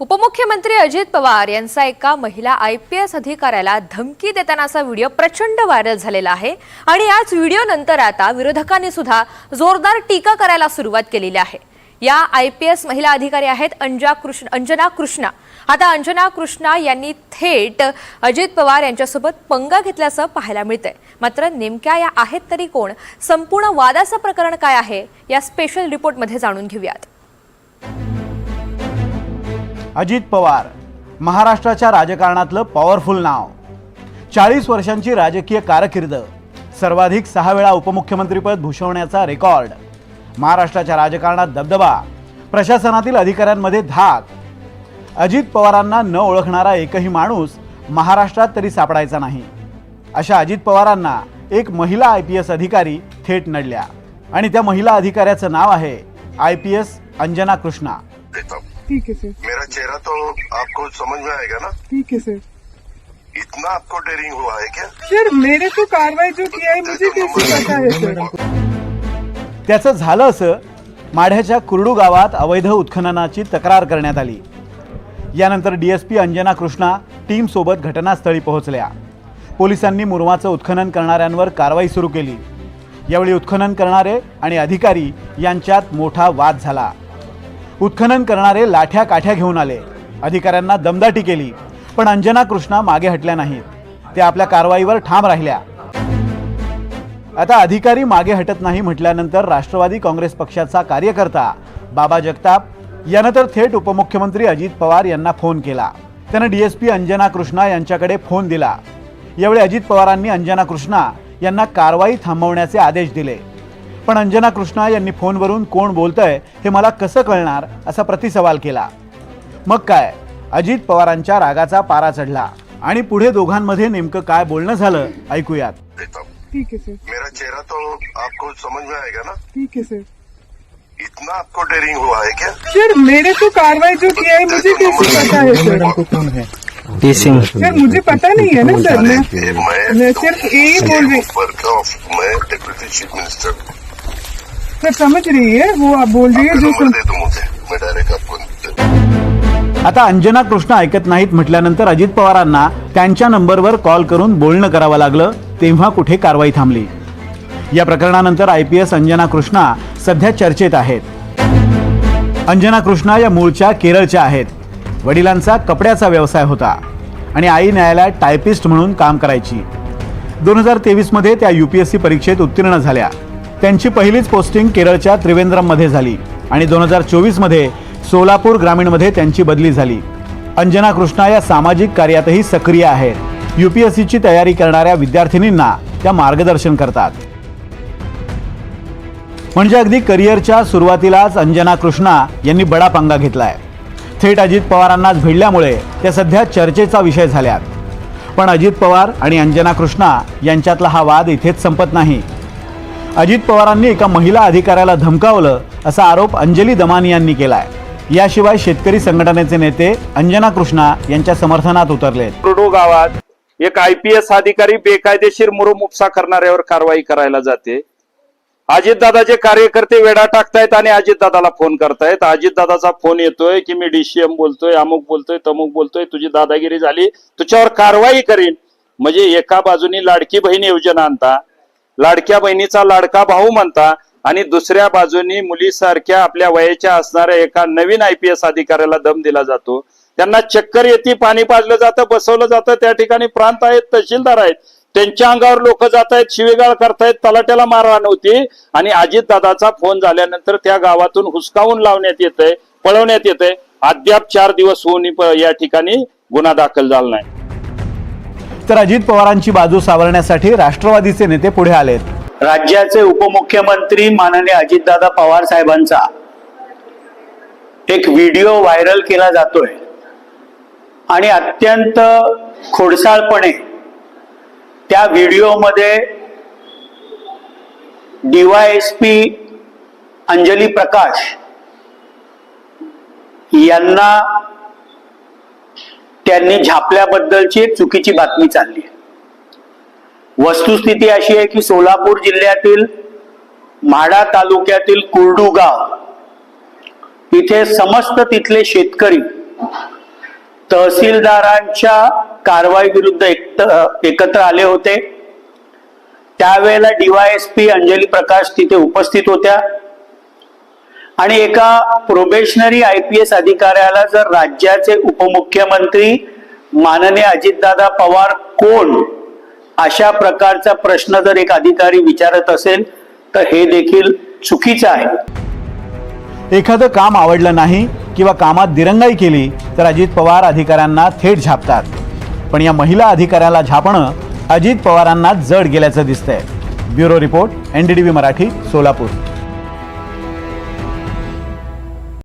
उपमुख्यमंत्री अजित पवार यांचा एका महिला आय पी एस अधिकाऱ्याला धमकी देतानाचा व्हिडिओ प्रचंड व्हायरल झालेला आहे आणि याच व्हिडिओ नंतर आता विरोधकांनी सुद्धा जोरदार टीका करायला सुरुवात केलेली आहे. या आय पी एस महिला अधिकारी आहेत अंजा कृष्ण अंजना कृष्णा. आता अंजना कृष्णा यांनी थेट अजित पवार यांच्यासोबत पंगा घेतल्याचं पाहायला मिळतंय. मात्र नेमक्या या आहेत तरी कोण? संपूर्ण वादाचं प्रकरण काय आहे? या स्पेशल रिपोर्टमध्ये जाणून घेऊयात. अजित पवार महाराष्ट्राच्या राजकारणातलं पॉवरफुल नाव. चाळीस वर्षांची राजकीय कारकीर्द सर्वाधिक सहा वेळा उपमुख्यमंत्रीपद भूषवण्याचा रेकॉर्ड महाराष्ट्राच्या राजकारणात दबदबा प्रशासनातील अधिकाऱ्यांमध्ये धाक. अजित पवारांना न ओळखणारा एकही माणूस महाराष्ट्रात तरी सापडायचा नाही. अशा अजित पवारांना एक महिला आय पी एस अधिकारी थेट नडल्या. आणि त्या महिला अधिकाऱ्याचं नाव आहे I P S Anjana Krishna. ठीक है सर मेरा चेहरा तो आपको समझ में आएगा ना? ठीक है सर इतना आपको डेयरिंग हुआ है क्या? सर मेरे को कार्रवाई जो किया है मुझे कैसे पता है सर त्याचं झालं असं माढ्याच्या कुर्डू गावात अवैध उत्खननाची तक्रार करण्यात आली. यानंतर डीएसपी अंजना कृष्णा टीमसोबत घटनास्थळी पोहोचल्या. पोलिसांनी मुरमाचं उत्खनन करणाऱ्यांवर कारवाई सुरू केली. यावेळी उत्खनन करणारे आणि अधिकारी यांच्यात मोठा वाद झाला. उत्खनन करणारे लाठ्या काठ्या घेऊन आले. अधिकाऱ्यांना दमदाटी केली पण अंजना कृष्णा मागे हटल्या नाहीत. त्या आपल्या कारवाईवर ठाम राहिल्या. आता अधिकारी मागे हटत नाही म्हटल्यानंतर राष्ट्रवादी काँग्रेस पक्षाचा कार्यकर्ता बाबा जगताप यानं तर थेट उपमुख्यमंत्री अजित पवार यांना फोन केला. त्यानं डीएसपी अंजना कृष्णा यांच्याकडे फोन दिला. यावेळी अजित पवारांनी अंजना कृष्णा यांना कारवाई थांबवण्याचे आदेश दिले. पण अंजना कृष्णा यांनी फोनवरून कोण बोलतंय हे मला कसं कळणार असा प्रतिसवाल केला. मग काय? अजित पवारांच्या रागाचा पारा चढला. आणि पुढे दोघांमध्ये नेमकं काय बोलणं झालं ऐकूयात. ठीक है सर. मेरा चेहरा तो आपको समझ में आएगा ना? ठीक है सर. इतना आपको डेयरिंग हुआ है क्या? सर मेरे को कार्रवाई जो किया है मुझे कैसे पता है सर? पी सिंह सर मुझे पता नहीं है ना सर मैं सिर्फ यही बोल रही मैं चीफ मिनिस्टर सर समझ रही है वो आप बोल रही है जो नंबर सम... दे दो मुझे मैं डायरेक्ट आपको दे दूँ। आता अंजना कृष्ण ऐकत नाहीत म्हटल्यानंतर अजित पवारांना त्यांच्या नंबरवर कॉल करून बोलणं करावं लागलं तेव्हा कुठे कारवाई थांबली? या प्रकरणानंतर I P S Anjana Krishna सध्या चर्चेत आहेत. अंजना कृष्णा या मूळच्या केरळच्या आहेत. वडिलांचा कपड्याचा व्यवसाय होता आणि आई न्यायालयात टायपिस्ट म्हणून काम करायची. दोन हजार तेवीसमध्ये त्या यू पी एस सी परीक्षेत उत्तीर्ण झाल्या. त्यांची पहिलीच पोस्टिंग केरळच्या त्रिवेंद्रममध्ये झाली आणि दोन हजार चोवीसमध्ये सोलापूर ग्रामीणमध्ये त्यांची बदली झाली. अंजना कृष्णा या सामाजिक कार्यातही सक्रिय आहेत. यू पी एस सीची तयारी करणाऱ्या विद्यार्थिनींना त्या मार्गदर्शन करतात. म्हणजे अगदी करिअरच्या सुरुवातीलाच अंजना कृष्णा यांनी बडा पंगा घेतलाय. थेट अजित पवारांनाच भिडल्यामुळे त्या सध्या चर्चेचा विषय झाल्यात. पण अजित पवार आणि अंजना कृष्णा यांच्यातला हा वाद इथेच संपत नाही. अजित पवारांनी एका महिला अधिकाऱ्याला धमकावलं असा आरोप अंजली दमानी यांनी केलाय. याशिवाय शेतकरी संघटनेचे नेते अंजना कृष्णा यांच्या समर्थनात उतरले कुर्डू गावात एक आय पी एस अधिकारी बेकायदेशीर मुरुम उपसा करणाऱ्यावर कारवाई करायला जाते. अजितदादाचे कार्यकर्ते वेडा टाकतायत आणि अजितदादाला फोन करतायत. अजितदादाचा फोन येतोय की मी डीसीएम बोलतोय अमुक बोलतोय तमुक बोलतोय तुझी दादागिरी झाली तुझ्यावर कारवाई करीन. म्हणजे एका बाजूनी लाडकी बहीण योजना आणता लाडक्या बहिणीचा लाडका भाऊ म्हणता आणि दुसऱ्या बाजूनी मुलीसारख्या आपल्या वयाच्या असणाऱ्या एका नवीन आय पी एस अधिकाऱ्याला दम दिला जातो. त्यांना चक्कर येते पाणी पाजलं जातं बसवलं जातं त्या ठिकाणी प्रांत आहेत तहसीलदार आहेत. त्यांच्या अंगावर लोक जात आहेत शिवेगाळ करतायत तलाट्याला मारहाण होती आणि अजितदादाचा फोन झाल्यानंतर त्या गावातून हुसकावून लावण्यात येतंय पळवण्यात येतंय. अद्याप चार दिवस होऊन या ठिकाणी गुन्हा दाखल झाला नाही. तर अजित पवारांची बाजू सावरण्यासाठी राष्ट्रवादीचे नेते पुढे आलेत. राज्याचे उपमुख्यमंत्री माननीय अजितदादा पवार साहेबांचा एक व्हिडिओ व्हायरल केला जातोय. आणि अत्यंत खोडसाळपणे त्या व्हिडिओमध्ये डीवायएसपी अंजली प्रकाश यांना त्यांनी झापल्याबद्दलची एक चुकीची बातमी चालली वस्तुस्थिती अशी आहे की सोलापूर जिल्ह्यातील म्हाडा तालुक्यातील कुर्डुगाव इथे समस्त तिथले शेतकरी तहसीलदारांच्या कारवाई विरुद्ध एकत्र आले होते. त्यावेळेला डीवायएसपी अंजली प्रकाश तिथे उपस्थित होत्या. आणि एका प्रोबेशनरी आय पी एस अधिकाऱ्याला जर राज्याचे उपमुख्यमंत्री माननीय अजितदादा पवार कोण अशा प्रकारचा प्रश्न जर एक अधिकारी विचारत असेल तर हे देखील चुकीचं आहे. एखादं काम आवडलं नाही किंवा कामात दिरंगाई केली तर अजित पवार अधिकाऱ्यांना थेट झापतात. पण या महिला अधिकाऱ्याला झापणं अजित पवारांना जड गेल्याचं दिसतंय. Bureau report NDTV Marathi Solapur.